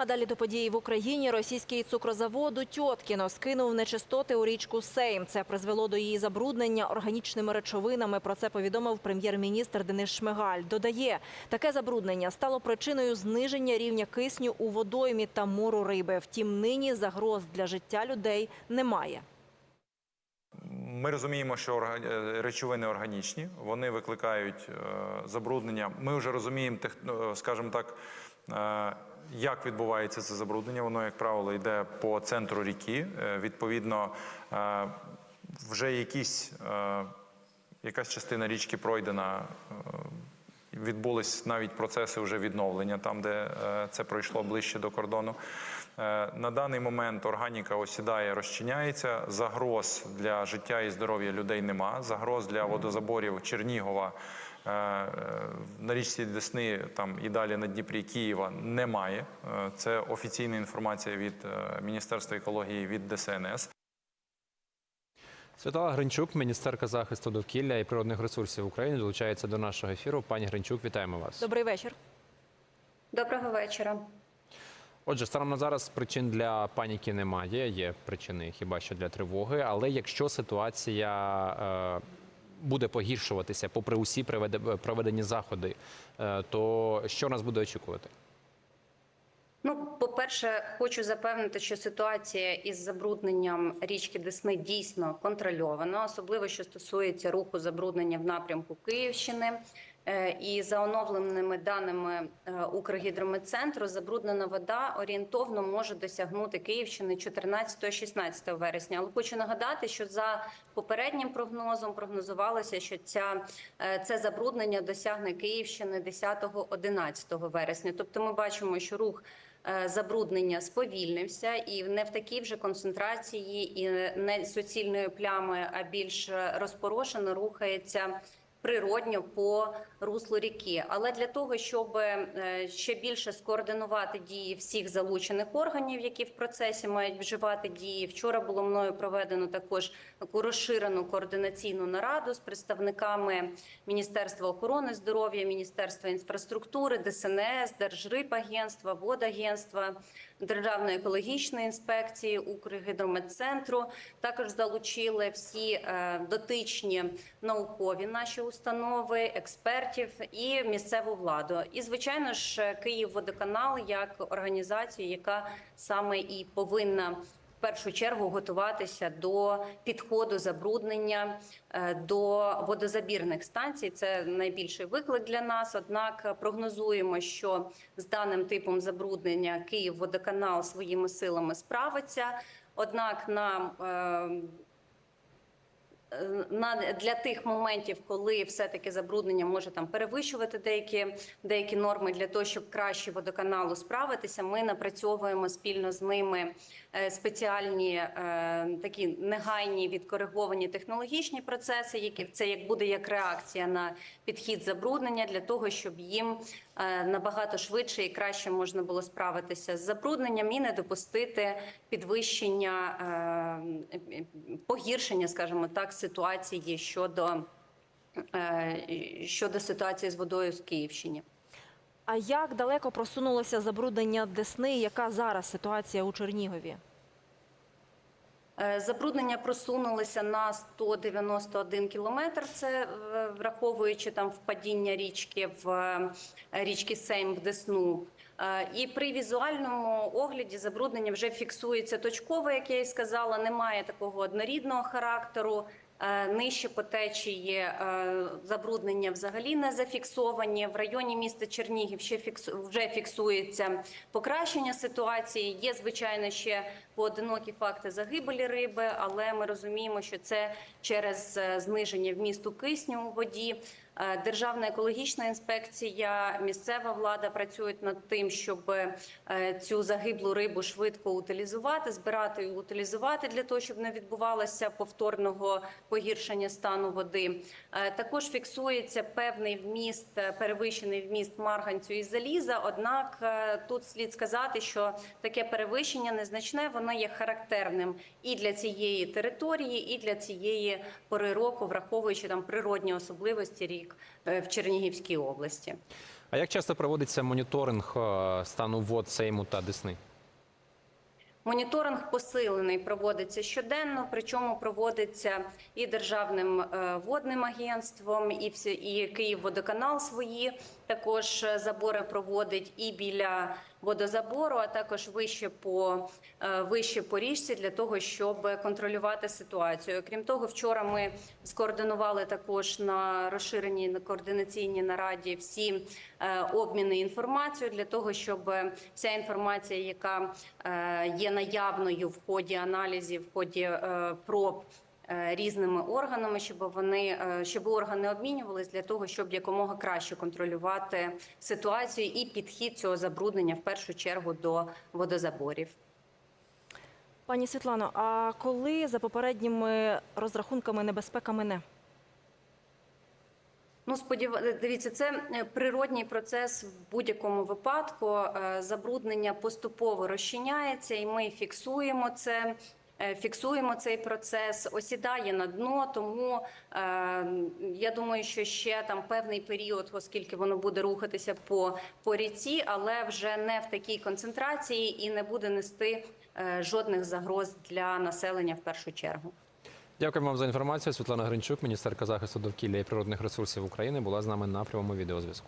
А далі до події в Україні російський цукрозавод у Тьоткіно скинув нечистоти у річку Сейм. Це призвело до її забруднення органічними речовинами. Про це повідомив прем'єр-міністр Денис Шмигаль. Додає, таке забруднення стало причиною зниження рівня кисню у водоймі та мору риби. Втім, нині загроз для життя людей немає. Ми розуміємо, що е, речовини органічні, вони викликають е, забруднення. Ми вже розуміємо, е, скажімо так, е, як відбувається це забруднення. Воно, як правило, йде по центру ріки. Е, Відповідно, е, вже якісь, е, якась частина річки пройдена. Відбулись навіть процеси вже відновлення там, де це пройшло ближче до кордону. На даний момент органіка осідає, розчиняється. Загроз для життя і здоров'я людей нема. Загроз для водозаборів Чернігова на річці Десни там і далі на Дніпрі Києва немає. Е, Це офіційна інформація від е, Міністерства екології від ДСНС. Святала Гринчук, міністерка захисту довкілля і природних ресурсів України, долучається до нашого ефіру. Пані Гринчук, вітаємо вас. Добрий вечір. Доброго вечора. Отже, станом на зараз причин для паніки немає. Є причини хіба що для тривоги. Але якщо ситуація е, буде погіршуватися, попри усі проведені заходи, е, то що нас буде очікувати? Ну, по-перше, хочу запевнити, що ситуація із забрудненням річки Десни дійсно контрольована, особливо що стосується руху забруднення в напрямку Київщини. Е, І за оновленими даними е, Укргідрометцентру, забруднена вода орієнтовно може досягнути Київщини 14-16 вересня. Але хочу нагадати, що за попереднім прогнозом прогнозувалося, що ця е, це забруднення досягне Київщини 10-11 вересня. Тобто, ми бачимо, що рух забруднення сповільнився і не в такій вже концентрації, і не суцільної плями, а більш розпорошено рухається. Природньо по руслу ріки, але для того, щоб е, ще більше скоординувати дії всіх залучених органів, які в процесі мають вживати дії, вчора було мною проведено також таку розширену координаційну нараду з представниками Міністерства охорони здоров'я, Міністерства інфраструктури, ДСНС, Держрибагентства, Водагентства, Державної екологічної інспекції, Укргідрометцентру. Також залучили всі е, дотичні наукові наші установи, експертів і місцеву владу. І звичайно ж, Київводоканал як організацію, яка саме і повинна. Першу чергу готуватися до підходу забруднення е, до водозабірних станцій. Це найбільший виклик для нас. Однак прогнозуємо, що з даним типом забруднення Київводоканал своїми силами справиться. Однак нам е, на для тих моментів, коли все-таки забруднення може там перевищувати деякі деякі норми для того, щоб краще водоканалу справитися, ми напрацьовуємо спільно з ними е, спеціальні е, такі негайні відкориговані технологічні процеси, які це як буде як реакція на підхід забруднення для того, щоб їм е, набагато швидше і краще можна було справитися з забрудненням і не допустити підвищення погіршення, скажімо так, ситуації щодо, е, щодо ситуації з водою в Київщині. А як далеко просунулося забруднення Десни? Яка зараз ситуація у Чернігові? Е, Забруднення просунулися на 191 кілометр. Це е, враховуючи там впадіння річки в річки Сейм в Десну. І при візуальному огляді забруднення вже фіксується точково, як я і сказала. Немає такого однорідного характеру. Е, Нижче по течії е, забруднення взагалі не зафіксовані. В районі міста Чернігів ще вже фіксується покращення ситуації. Є звичайно ще поодинокі факти загибелі риби, але ми розуміємо, що це через е, зниження вмісту кисню у воді. Е, Державна екологічна інспекція, місцева влада працюють над тим, щоб е, цю загиблу рибу швидко утилізувати, збирати і утилізувати для того, щоб не відбувалося повторного погіршення стану води. Е, Також фіксується певний вміст, перевищений вміст марганцю і заліза. Однак тут слід сказати, що таке перевищення незначне, воно є характерним і для цієї території, і для цієї пори року, враховуючи там природні особливості рік бік е, в Чернігівській області. А як часто проводиться моніторинг е, стану вод Сейму та Десни? Моніторинг посилений проводиться щоденно, причому проводиться і державним е, водним агентством, і всі і Київводоканал свої також е, забори проводить і біля водозабору, а також вище по е, вище по річці для того, щоб контролювати ситуацію. Крім того, вчора ми скоординували також на розширеній на координаційній нараді всі е, обміни інформацією для того, щоб вся інформація, яка є наявною в ході аналізів, в ході проб. Е, Різними органами, щоб вони е, щоб органи обмінювались для того, щоб якомога краще контролювати ситуацію і підхід цього забруднення в першу чергу до водозаборів. Пані Світлано, а коли за попередніми розрахунками небезпека мине? Ну, сподів... дивіться, це е, природній процес в будь-якому випадку. Забруднення поступово розчиняється, і ми фіксуємо це. Е, Фіксуємо цей процес, осідає на дно. Тому е, я думаю, що ще там певний період, оскільки воно буде рухатися по, по ріці, але вже не в такій концентрації і не буде нести е, жодних загроз для населення в першу чергу. Дякуємо вам за інформацію. Світлана Гринчук, міністерка захисту довкілля і природних ресурсів України, була з нами на прямому відеозв'язку.